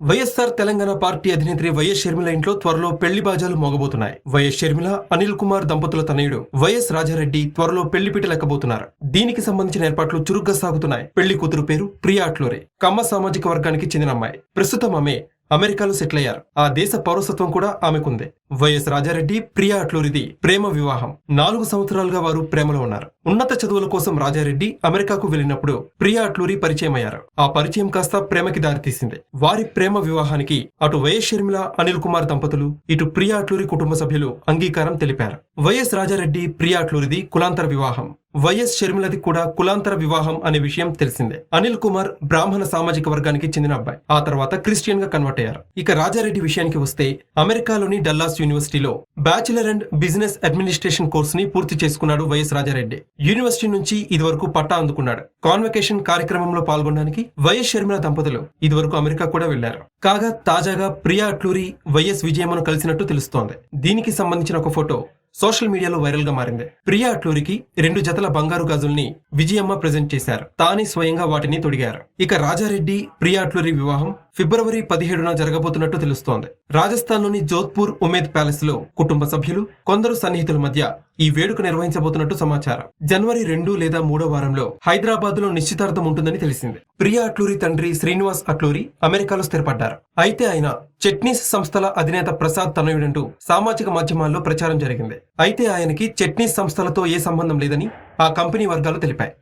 YSR Telangana party అధినేత్రి YS Sharmila ఇంట్లో త్వరలో పెళ్ళి బాజాలు మోగబోతున్నాయి. వైఎస్ షర్మిల అనిల్ కుమార్ దంపతుల తనయుడు వైఎస్ రాజారెడ్డి త్వరలో పెళ్ళిపీట లెక్కబోతున్నారు. దీనికి సంబంధించిన ఏర్పాట్లు చురుగ్గా సాగుతున్నాయి. పెళ్ళి కూతురు పేరు ప్రియా అట్లూరే. కమ్మ సామాజిక వర్గానికి చెందిన అమ్మాయి. ప్రస్తుతం ఆమె అమెరికాలో సెటిల్ అయ్యారు. ఆ దేశ పౌరసత్వం కూడా ఆమెకుంది. వైఎస్ రాజారెడ్డి ప్రియా అట్లూరిది ప్రేమ వివాహం. నాలుగు సంవత్సరాలుగా వారు ప్రేమలో ఉన్నారు. ఉన్నత చదువుల కోసం రాజారెడ్డి అమెరికాకు వెళ్ళినప్పుడు ప్రియా అట్లూరి పరిచయం అయ్యారు ఆ పరిచయం కాస్త ప్రేమకి దారితీసింది. వారి ప్రేమ వివాహానికి అటు వైఎస్ షర్మిల అనిల్ కుమార్ దంపతులు ఇటు ప్రియా అట్లూరి కుటుంబ సభ్యులు అంగీకారం తెలిపారు. వైఎస్ రాజారెడ్డి ప్రియా అట్లూరిది కులాంతర వివాహం. వైఎస్ షర్మిలది కూడా కులాంతర వివాహం అనే విషయం తెలిసిందే. అనిల్ కుమార్ బ్రాహ్మణ సామాజిక వర్గానికి చెందిన అబ్బాయి. ఆ తర్వాత క్రిస్టియన్గా కన్వర్ట్ అయ్యారు. ఇక రాజారెడ్డి విషయానికి వస్తే అమెరికాలోని డల్లాస్ యూనివర్సిటీలో బ్యాచిలర్ అండ్ బిజినెస్ అడ్మినిస్ట్రేషన్ కోర్స్ని పూర్తి చేసుకున్నాడు వైఎస్ రాజారెడ్డి. యూనివర్సిటీ నుంచి ఇదివరకు పట్టా అందుకున్నాడు. కాన్వకేషన్ కార్యక్రమంలో పాల్గొనడానికి వైఎస్ షర్మిల దంపతులు ఇదివరకు అమెరికా కూడా వెళ్ళారు కాగా తాజాగా ప్రియా అట్లూరి వైఎస్ విజయమ్మను కలిసినట్టు తెలుస్తోంది. దీనికి సంబంధించిన ఒక ఫోటో సోషల్ మీడియాలో వైరల్గా మారింది. ప్రియా అట్లూరికి రెండు జతల బంగారు గాజుల్ని విజయమ్మ ప్రెజెంట్ చేశారు. తానే స్వయంగా వాటిని తొడిగారు. ఇక రాజారెడ్డి ప్రియా అట్లూరి వివాహం ఫిబ్రవరి పదిహేడున జరగబోతున్నట్టు తెలుస్తోంది. రాజస్థాన్లోని జోధ్పూర్ ఉమేద్ ప్యాలెస్లో కుటుంబ సభ్యులు కొందరు సన్నిహితుల మధ్య ఈ వేడుక నిర్వహించబోతున్నట్టు సమాచారం. జనవరి రెండు లేదా మూడో వారంలో హైదరాబాద్లో నిశ్చితార్థం ఉంటుందని తెలిసింది. ప్రియా అట్లూరి తండ్రి శ్రీనివాస్ అట్లూరి అమెరికాలో స్థిరపడ్డారు. అయితే ఆయన చట్నీస్ సంస్థల అధినేత ప్రసాద్ తనయుడంటూ సామాజిక మాధ్యమాల్లో ప్రచారం జరిగింది. అయితే ఆయనకి చట్నీస్ సంస్థలతో ఏ సంబంధం లేదని ఆ కంపెనీ వర్గాలు తెలిపాయి.